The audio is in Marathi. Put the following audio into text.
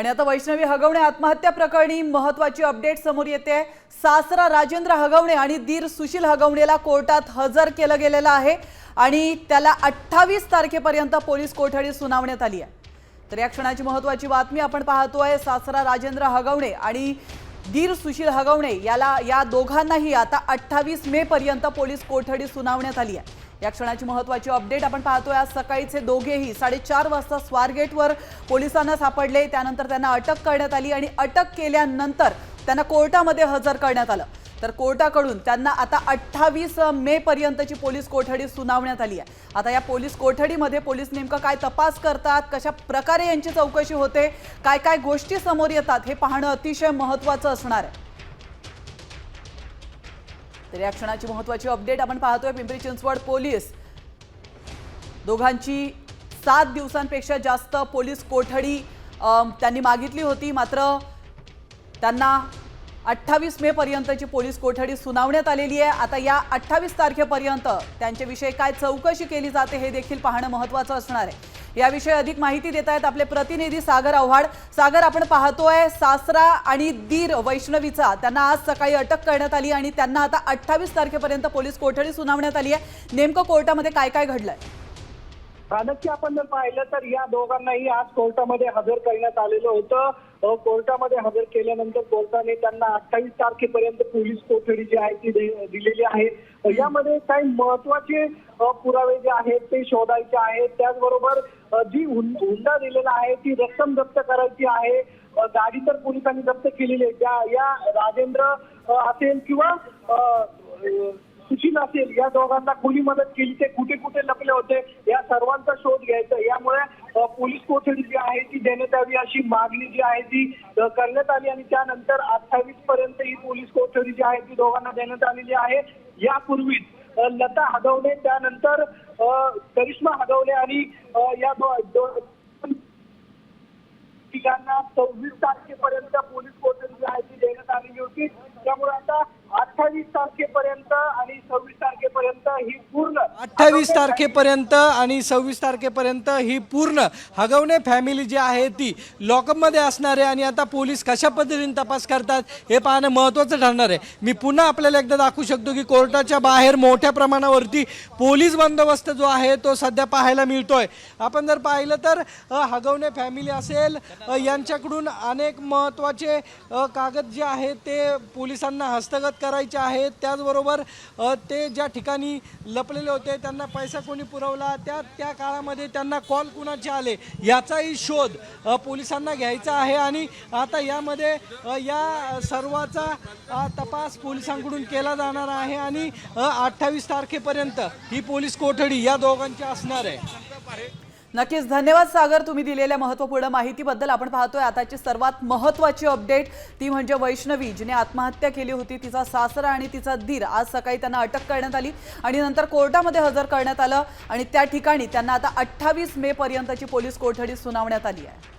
आणि आता वैष्णवी हगवणे आत्महत्या प्रकरणी महत्वाची अपडेट समोर येते. सासरा राजेंद्र हगवणे आणि दीर सुशील हगवणेला कोर्टात हजर केलं गेलेलं आहे आणि त्याला अठ्ठावीस तारखेपर्यंत पोलीस कोठडी सुनावण्यात आली आहे. तर या क्षणाची महत्वाची बातमी आपण पाहतोय सासरा राजेंद्र हगवणे आणि दीर सुशील हगवणे याला या दोघांनाही आता अठ्ठावीस मे पर्यंत पोलीस कोठडी सुनावण्यात आली आहे. या क्षणाची महत्वाची अपडेट आपण पाहतोय. आज सकाळीचे दोघेही साडेचार वाजता स्वारगेटवर पोलिसांना सापडले. त्यानंतर त्यांना अटक करण्यात आली आणि अटक केल्यानंतर त्यांना कोर्टामध्ये हजर करण्यात आलं. तर कोर्टाकडून त्यांना आता अठ्ठावीस मे पर्यंतची पोलीस कोठडी सुनावण्यात आली आहे. आता या पोलीस कोठडीमध्ये पोलीस नेमकं काय तपास करतात कशा प्रकारे यांची चौकशी होते काय काय गोष्टी समोर येतात हे पाहणं अतिशय महत्त्वाचं असणार आहे. तर या क्षणाची महत्वाची अपडेट आपण पाहतोय. पिंपरी चिंचवड पोलीस दोघांची सात दिवसांपेक्षा जास्त पोलीस कोठडी त्यांनी मागितली होती. मात्र त्यांना अठ्ठावीस मे पर्यंतची पोलीस कोठडी सुनावण्यात आलेली आहे. आता या अठ्ठावीस तारखेपर्यंत त्यांच्याविषयी काय चौकशी केली जाते हे देखील पाहणं महत्त्वाचं असणार आहे. याविषयी अधिक माहिती देत आहेत आपले प्रतिनिधी सागर आव्हाड. सागर आपण पाहतोय सासरा आणि दीर वैष्णवीचा. त्यांना आज सकाळी अटक करण्यात आली आणि त्यांना आता अठ्ठावीस तारखेपर्यंत पोलीस कोठडी सुनावण्यात आली आहे. नेमकं कोर्टामध्ये काय काय घडलंय? नक्की आपण जर पाहिलं तर या दोघांनाही आज कोर्टामध्ये हजर करण्यात आलेलं होतं. कोर्टामध्ये हजर केल्यानंतर कोर्टाने त्यांना अठ्ठावीस तारखेपर्यंत पोलीस कोठडी जी आहे ती दिलेली आहे. यामध्ये काही महत्त्वाचे पुरावे जे आहेत ते शोधायचे आहेत. त्याचबरोबर जी हुंडा दिलेला आहे ती रक्कम जप्त करायची आहे गाडी तर पोलिसांनी जप्त केलेली आहे. ज्या या राजेंद्र असेल किंवा सुशील असेल या दोघांना कुणी मदत केली ते कुठे कुठे लपले होते या सर्वांचा शोध घ्यायचा यामुळे पोलीस कोठडी जी आहे ती देण्यात यावी अशी मागणी जी आहे ती करण्यात आली आणि त्यानंतर अठ्ठावीस पर्यंत ही पोलीस कोठडी जी आहे ती दोघांना देण्यात आलेली आहे. यापूर्वीच लता हदवणे त्यानंतर करिश्मा हदवणे आणि या दो- सव्वीस तारखेपर्यंत पोलीस कोठडी आहे ती देण्यात आलेली होती. त्यामुळे आता अठ्ठावीस तारखेपर्यंत आणि सव्वीस तारखेपर्यंत ही पूर्ण अठ्ठावीस तारखेपर्यंत आणि सव्वीस तारखेपर्यंत ही पूर्ण हगवणे फॅमिली जी आहे ती लॉकअपमध्ये असणार आहे आणि आता पोलीस कशा पद्धतीने तपास करतात हे पाहणं महत्त्वाचं ठरणार आहे. मी पुन्हा आपल्याला एकदा दाखवू शकतो की कोर्टाच्या बाहेर मोठ्या प्रमाणावरती पोलीस बंदोबस्त जो आहे तो सध्या पाहायला मिळतोय. आपण जर पाहिलं तर हगवणे फॅमिली असेल यांच्याकडून अनेक महत्त्वाचे कागद जे आहेत ते पोलिसांना हस्तगत करायचे आहेत. त्याचबरोबर ते ज्या ठिकाणी लपलेले होते त्यांना पैसा कोणी पुरवला? त्या त्या काळामध्ये त्यांना कॉल कुणाचे आले? याचाही शोध पोलिसांना घ्यायचा आहे आणि आता यामध्ये या सर्वाचा तपास पोलिसांकडून केला जाणार आहे आणि अठ्ठावीस तारखेपर्यंत ही पोलीस कोठडी या दोघांची असणार आहे. नक्कीच धन्यवाद सागर तुम्ही दिलेल्या महत्त्वपूर्ण माहितीबद्दल. आपण पाहतोय आताची सर्वात महत्त्वाची अपडेट ती म्हणजे वैष्णवी जिने आत्महत्या केली होती. तिचा सासरा आणि तिचा दीर आज सकाळी त्यांना अटक करण्यात आली आणि नंतर कोर्टामध्ये हजर करण्यात आलं आणि त्या ठिकाणी त्यांना आता अठ्ठावीस मे पर्यंतची पोलीस कोठडी सुनावण्यात आली आहे.